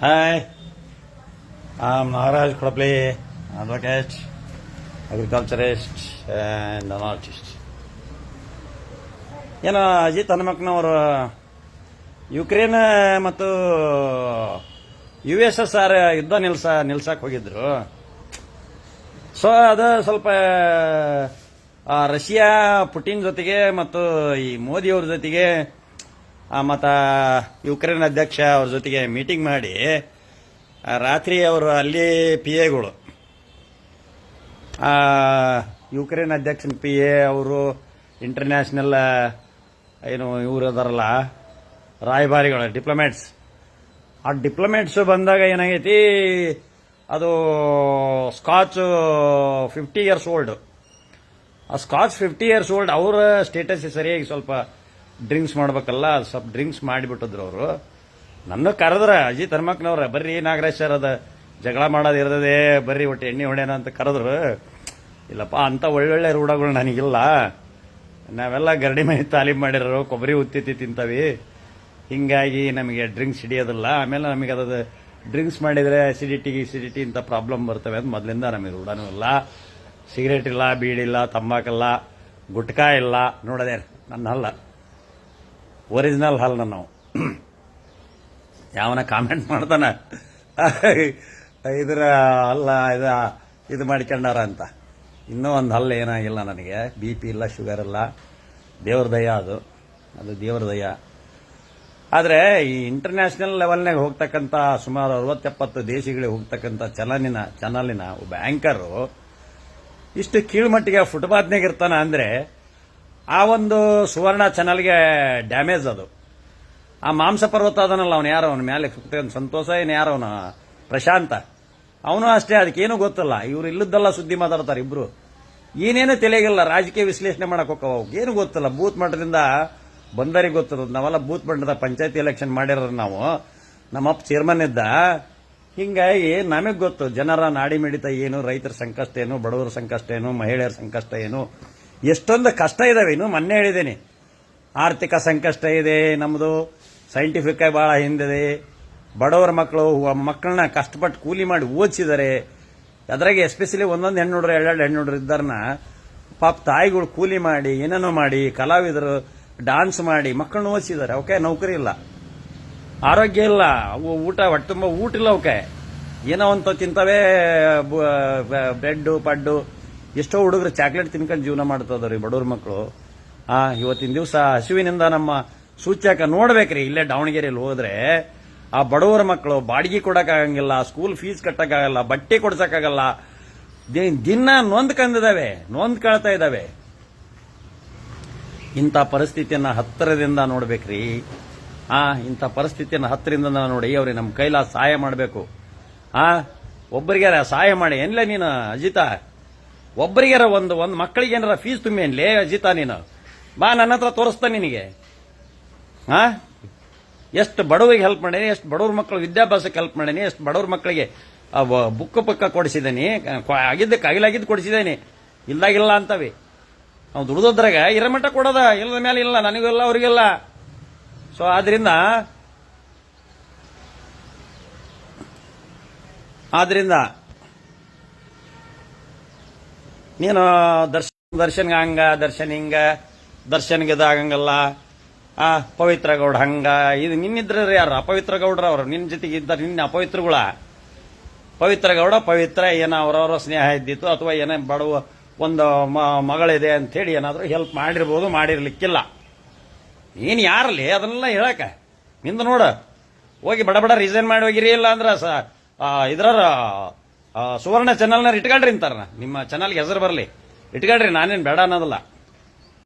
Hi, I'm Maharaj ಕೊಡಪ್ಲಿ advocate, agriculturist, and an artist. ಏನೋ ಅಜಿತ್ ಹನುಮಕ್ನವರು Ukraine ಮತ್ತು ಯು ಎಸ್ ಎಸ್ ಆರ್ ಯುದ್ಧ ನಿಲ್ಸ ನಿಲ್ಸಕ್ಕೆ ಹೋಗಿದ್ರು ಸೊ ಅದು ಸ್ವಲ್ಪ ರಷ್ಯಾ ಪುಟಿನ್ ಜೊತೆಗೆ ಮತ್ತು ಈ ಮೋದಿಯವ್ರ ಜೊತೆಗೆ ಮತ್ತು ಯುಕ್ರೇನ್ ಅಧ್ಯಕ್ಷ ಅವ್ರ ಜೊತೆಗೆ ಮೀಟಿಂಗ್ ಮಾಡಿ ರಾತ್ರಿ ಅವರು ಅಲ್ಲಿ ಪಿ ಎಗಳು ಯುಕ್ರೇನ್ ಅಧ್ಯಕ್ಷನ ಪಿ ಎ ಅವರು ಇಂಟರ್ನ್ಯಾಷನಲ್ ಏನು ಇವರು ಅದಾರಲ್ಲ, ರಾಯಭಾರಿಗಳು ಡಿಪ್ಲೊಮ್ಯಾಟ್ಸ್ ಆ ಡಿಪ್ಲೊಮ್ಯಾಟ್ಸ್ ಬಂದಾಗ ಏನಾಗೈತಿ, ಅದು ಸ್ಕಾಚ್ ಫಿಫ್ಟಿ ಇಯರ್ಸ್ ಓಲ್ಡ್ ಆ ಸ್ಕಾಚ್ ಫಿಫ್ಟಿ ಇಯರ್ಸ್ ಓಲ್ಡ್ ಅವರ ಸ್ಟೇಟಸ್ ಸರಿಯಾಗಿ ಸ್ವಲ್ಪ ಡ್ರಿಂಕ್ಸ್ ಮಾಡ್ಬೇಕಲ್ಲ ಸ್ವಲ್ಪ ಡ್ರಿಂಕ್ಸ್ ಮಾಡಿಬಿಟ್ಟಿದ್ರು ಅವರು. ನನ್ನ ಕರೆದ್ರ ಅಜಿ ಹನುಮಕ್ನವ್ರ ಬರ್ರಿ, ನಾಗರಾಜ್ ಸರ್ ಅದ, ಜಗಳ ಮಾಡೋದು ಇರ್ತದೆ, ಬರ್ರಿ, ಒಟ್ಟು ಎಣ್ಣೆ ಹೊಡೆಯೋಣ ಅಂತ ಕರೆದ್ರು. ಇಲ್ಲಪ್ಪ, ಅಂತ ಒಳ್ಳೊಳ್ಳೆ ರೂಢಗಳು ನನಗಿಲ್ಲ. ನಾವೆಲ್ಲ ಗರಡಿ ಮನೆ ತಾಲೀಮ್ ಮಾಡಿರೋರು, ಕೊಬ್ಬರಿ ಉತ್ತಿತ್ತಿ ತಿಂತವಿ. ಹಿಂಗಾಗಿ ನಮಗೆ ಡ್ರಿಂಕ್ಸ್ ಹಿಡಿಯೋದಿಲ್ಲ. ಆಮೇಲೆ ನಮಗೆ ಅದು ಡ್ರಿಂಕ್ಸ್ ಮಾಡಿದರೆ ಅಸಿಡಿಟಿ ಇಸಿಡಿಟಿ ಇಂಥ ಪ್ರಾಬ್ಲಮ್ ಬರ್ತವೆ ಅಂತ ಮೊದಲಿಂದ ನಮಗೆ ರೂಢನೂ ಇಲ್ಲ. ಸಿಗರೇಟ್ ಇಲ್ಲ ಬೀಡಿಲ್ಲ ತಂಬಾಕಲ್ಲ ಗುಟ್ಕಾ ಇಲ್ಲ. ನೋಡೋದೇನು ನನ್ನ ಹಲ್ಲ ಒರಿಜಿನಲ್ ಹಲ್ಲ ನಾವು. ಯಾವನ ಕಾಮೆಂಟ್ ಮಾಡ್ತಾನ? ಇದ್ರ ಅಲ್ಲ, ಇದ, ಇದು ಮಾಡ್ಕೊಂಡಾರ ಅಂತ. ಇನ್ನೂ ಒಂದು ಹಲ್ಲ ಏನಾಗಿಲ್ಲ ನನಗೆ. ಬಿ ಪಿ ಇಲ್ಲ ಶುಗರ್ ಇಲ್ಲ. ದೇವ್ರ ದಯ ಅದು. ಅದು ದೇವ್ರ ದಯ. ಆದರೆ ಈ ಇಂಟರ್ನ್ಯಾಷನಲ್ ಲೆವೆಲ್ನಾಗ ಹೋಗ್ತಕ್ಕಂಥ ಸುಮಾರು ಅರವತ್ತೆಪ್ಪತ್ತು ದೇಶಗಳಿಗೆ ಹೋಗ್ತಕ್ಕಂಥ ಚಲನಿನ ಚಾನಲಿನ ಒಬ್ಬ ಆಂಕರು ಇಷ್ಟು ಕೀಳ್ಮಟ್ಟಿಗೆ ಫುಟ್ಪಾತ್ನಾಗ ಇರ್ತಾನೆ ಅಂದ್ರೆ ಆ ಒಂದು ಸುವರ್ಣ ಚಾನಲ್ಗೆ ಡ್ಯಾಮೇಜ್ ಅದು. ಆ ಮಾಂಸ ಪರ್ವತ ಅದನಲ್ಲ ಅವನು ಯಾರು? ಅವನ ಮೇಲೆ ಸಂತೋಷ ಏನು ಯಾರು ಅವನ? ಪ್ರಶಾಂತ. ಅವನು ಅಷ್ಟೇ ಅದಕ್ಕೇನು ಗೊತ್ತಲ್ಲ. ಇವ್ರು ಇಲ್ಲದ್ದಲ್ಲ ಸುದ್ದಿ ಮಾತಾಡ್ತಾರೆ ಇಬ್ರು. ಏನೇನು ತಿಳಿಯಲ್ಲ ರಾಜಕೀಯ ವಿಶ್ಲೇಷಣೆ ಮಾಡಕ್ ಹೋಗವ ಏನು ಗೊತ್ತಲ್ಲ. ಬೂತ್ ಮಟ್ಟದಿಂದ ಬಂದರಿಗೆ ಗೊತ್ತದ. ನಾವೆಲ್ಲ ಬೂತ್ ಮಟ್ಟದ ಪಂಚಾಯತಿ ಎಲೆಕ್ಷನ್ ಮಾಡಿರೋರು ನಾವು. ನಮ್ಮಪ್ಪ ಚೇರ್ಮನ್ ಇದ್ದ. ಹಿಂಗಾಗಿ ನಮಗೆ ಗೊತ್ತು. ಜನರ ನಾಡಿ ಮಿಡಿತ ಏನು, ರೈತರ ಸಂಕಷ್ಟ ಏನು, ಬಡವರ ಸಂಕಷ್ಟ ಏನು, ಮಹಿಳೆಯರ ಸಂಕಷ್ಟ ಏನು. ಎಷ್ಟೊಂದು ಕಷ್ಟ ಇದಾವೆ ಇನ್ನು ಮೊನ್ನೆ ಹೇಳಿದ್ದೀನಿ. ಆರ್ಥಿಕ ಸಂಕಷ್ಟ ಇದೆ ನಮ್ಮದು ಸೈಂಟಿಫಿಕ್ ಆಗಿ ಬಹಳ ಹಿಂದಿದೆ. ಬಡವರ ಮಕ್ಕಳು ಮಕ್ಕಳನ್ನ ಕಷ್ಟಪಟ್ಟು ಕೂಲಿ ಮಾಡಿ ಓದಿಸಿದ್ದಾರೆ ಅದ್ರಾಗೆ ಎಸ್ಪೆಷಲಿ ಒಂದೊಂದು ಹೆಣ್ಣು ಹೆಣ್ಣುಡ್ರು, ಎರಡೆರಡು ಹೆಣ್ಣುಡ್ರು ಇದ್ದಾರನ್ನ ಪಾಪ ತಾಯಿಗಳು ಕೂಲಿ ಮಾಡಿ, ಏನೇನೋ ಮಾಡಿ, ಕಲಾವಿದರು ಡಾನ್ಸ್ ಮಾಡಿ ಮಕ್ಕಳನ್ನ ಓದಿಸಿದ್ದಾರೆ ಅವಕ್ಕೆ ನೌಕರಿ ಇಲ್ಲ. ಆರೋಗ್ಯ ಇಲ್ಲ. ಅವು ಊಟ ಹೊಟ್ಟೆ ತುಂಬ ಊಟ ಇಲ್ಲ ಅವಕ್ಕೆ. ಏನೋ ಅಂತ ತಿಂತವೆ ಬ್ರೆಡ್ಡು ಪಡ್ಡು. ಎಷ್ಟೋ ಹುಡುಗರು ಚಾಕ್ಲೇಟ್ ತಿನ್ಕೊಂಡು ಜೀವನ ಮಾಡ್ತದ್ರಿ ಬಡವ್ರ ಮಕ್ಕಳು ಆ, ಇವತ್ತಿನ ದಿವಸ ಹಸುವಿನಿಂದ ನಮ್ಮ ಸೂಚ್ಯಕ ನೋಡ್ಬೇಕ್ರಿ, ಇಲ್ಲೇ ದಾವಣಗೆರೆಯಲ್ಲಿ ಹೋದ್ರೆ ಆ ಬಡವರ ಮಕ್ಕಳು ಬಾಡಿಗೆ ಕೊಡಕ್ಕಾಗಂಗಿಲ್ಲ ಸ್ಕೂಲ್ ಫೀಸ್ ಕಟ್ಟಕ್ಕಾಗಲ್ಲ, ಬಟ್ಟೆ ಕೊಡ್ಸಕ್ಕಾಗಲ್ಲ. ದಿನ ನೊಂದ್ ನೊಂದ್ಕೊಳ್ತಾ ಇದಾವೆ. ಇಂಥ ಪರಿಸ್ಥಿತಿಯನ್ನ ಹತ್ತಿರದಿಂದ ನೋಡ್ಬೇಕ್ರಿ. ಆ, ಇಂಥ ಪರಿಸ್ಥಿತಿಯನ್ನ ಹತ್ತಿರದಿಂದ ನೋಡಿ ಅವ್ರಿಗೆ ನಮ್ಮ ಕೈಲ ಸಹಾಯ ಮಾಡಬೇಕು. ಆ ಒಬ್ಬರಿಗೆ ಸಹಾಯ ಮಾಡಿ ಏನ್ಲ ನೀನು, ಅಜಿತ? ಒಬ್ಬರಿಗಾರ ಒಂದು ಒಂದು ಮಕ್ಕಳಿಗೆ ಏನಾರ ಫೀಸ್ ತುಂಬಿ ಏನ್ಲೇ ಅಜಿತ ನೀನು? ಬಾ, ನನ್ನ ಹತ್ರ ತೋರಿಸ್ತಾ ನಿನಗೆ. ಹಾ ಎಷ್ಟು ಬಡವರಿಗೆ ಹೆಲ್ಪ್ ಮಾಡೀನಿ, ಎಷ್ಟು ಬಡವ್ರ ಮಕ್ಕಳು ವಿದ್ಯಾಭ್ಯಾಸಕ್ಕೆ ಹೆಲ್ಪ್ ಮಾಡೀನಿ, ಎಷ್ಟು ಬಡವ್ರ ಮಕ್ಕಳಿಗೆ ಬುಕ್ಕ ಪಕ್ಕ ಕೊಡಿಸಿದ್ದೀನಿ ಆಗಿದ್ದಕ್ಕೆ ಆಗಿಲಾಗಿದ್ದು ಕೊಡಿಸಿದ್ದೀನಿ ಇಲ್ಲಾಗಿಲ್ಲ ಅಂತವಿ. ನಾವು ದುಡ್ದೋದ್ರಾಗ ಇರಮಟ್ಟ ಕೊಡೋದ ಇಲ್ಲದ ಮೇಲೆ ಇಲ್ಲ, ನನಗೆಲ್ಲ, ಅವರಿಗೆಲ್ಲ. ಸೊ ಆದ್ರಿಂದ ಆದ್ರಿಂದ ನೀನು ದರ್ಶನ್, ದರ್ಶನ್ಗೆ ಹಂಗ, ದರ್ಶನ್ ಹಿಂಗ, ದರ್ಶನ್ಗೆ ಇದಾಗಂಗಲ್ಲ ಆ, ಪವಿತ್ರ ಗೌಡ ಹಂಗ. ಇದು ನಿನ್ನಿದ್ರ ಯಾರು? ಅಪವಿತ್ರ ಗೌಡ್ರ ಅವರು. ನಿನ್ನ ಜೊತೆಗೆ ಇದ್ದ ನಿನ್ನ ಅಪವಿತ್ರಗಳ. ಪವಿತ್ರ ಗೌಡ, ಪವಿತ್ರ, ಏನೋ ಅವರವರ ಸ್ನೇಹ ಇದ್ದಿತ್ತು, ಅಥವಾ ಏನೇ ಬಡವ ಒಂದು ಮಗಳಿದೆ ಅಂತ ಹೇಳಿ ಏನಾದರೂ ಹೆಲ್ಪ್ ಮಾಡಿರ್ಬೋದು, ಮಾಡಿರ್ಲಿಕ್ಕಿಲ್ಲ. ನೀನು ಯಾರಲ್ಲಿ? ಅದನ್ನೆಲ್ಲ ಹೇಳಕ. ನಿಂದ ನೋಡು. ಹೋಗಿ ಬಡ ಬಡ ರಿಸೈನ್ ಮಾಡಿ ಹೋಗಿರಿ ಇಲ್ಲ ಅಂದ್ರೆ ಸ ಇದ್ರ ಸುವರ್ಣ ಚಾನಲ್ನ ಇಟ್ಕೊಳ್ರಿ ಅಂತಾರ ನಿಮ್ಮ ಚಾನಲ್ಗೆ ಹೆಸರು ಬರಲಿ. ಇಟ್ಕೊಳ್ರಿ ನಾನೇನು ಬೇಡ ಅನ್ನೋದಿಲ್ಲ.